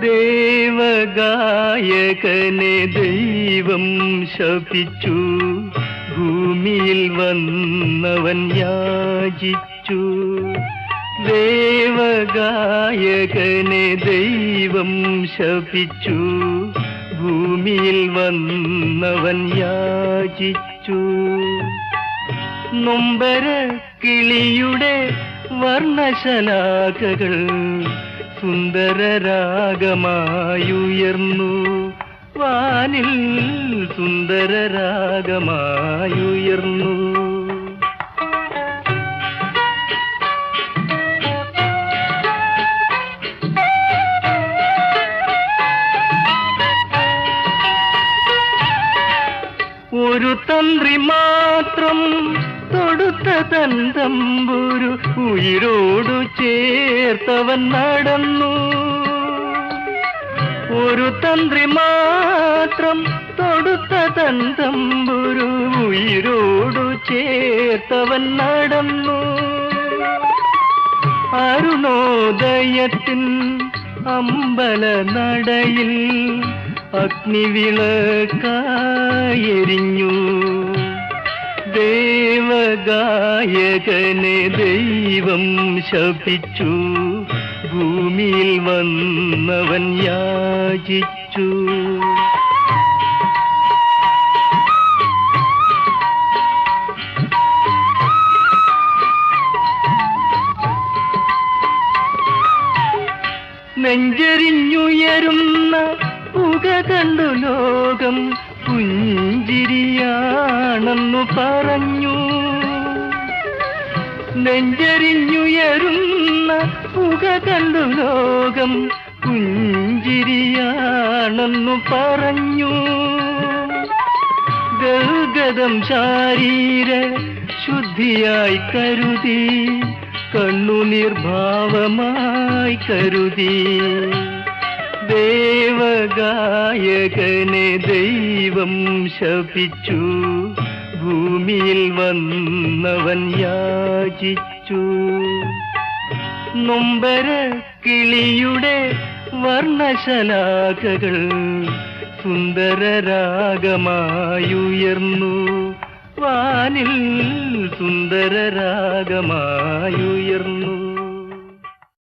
ദേവഗായകനെ ദൈവം ശപിച്ചു. ഭൂമിയിൽ വന്നവൻ യാചിച്ചു. ദേവഗായകനെ ദൈവം ശപിച്ചു. ഭൂമിയിൽ വന്നവൻ യാചിച്ചു. നൊമ്പര കിളിയുടെ വർണശലാകകൾ സുന്ദരരാഗമായുയർന്നു. വാനിൽ സുന്ദര രാഗമായുയർന്നു ഒരു തന്ത്രി മാത്രം തൊടുത്ത തന്തമ്പുരു ഉയിരോടു ചേർത്തവൻ നടന്നു. ഒരു തന്ത്രി മാത്രം തൊടുത്ത തന്തമ്പുരു ഉയിരോടു ചേർത്തവൻ നടന്നു. അരുണോദയത്തിൻ അമ്പല നടയിൽ അഗ്നിവിളക്കായെരിഞ്ഞു. ദേവഗായകനെ ദൈവം ശപിച്ചു. ഭൂമിയിൽ വന്നവൻ യാചിച്ചു. നെഞ്ചെരിഞ്ഞുയരുന്ന പുക കണ്ടു ലോകം പുഞ്ചിരിയാണെന്നു പറഞ്ഞു. നെഞ്ചെരിഞ്ഞുയരുന്ന പുക കണ്ടു ലോകം പുഞ്ചിരിയാണെന്നു പറഞ്ഞു. ഗൽഗതം ശാരീര ശുദ്ധിയായി കരുതി കണ്ണുനീർഭാവമായി കരുതി. ദേവഗായകനെ ദൈവം ശപിച്ചു. ഭൂമിയിൽ വന്നവൻ യാചിച്ചു. നൊമ്പര കിളിയുടെ വർണശലാകകൾ സുന്ദരരാഗമായുയർന്നു വാനിൽ സുന്ദരരാഗമായുയർന്നു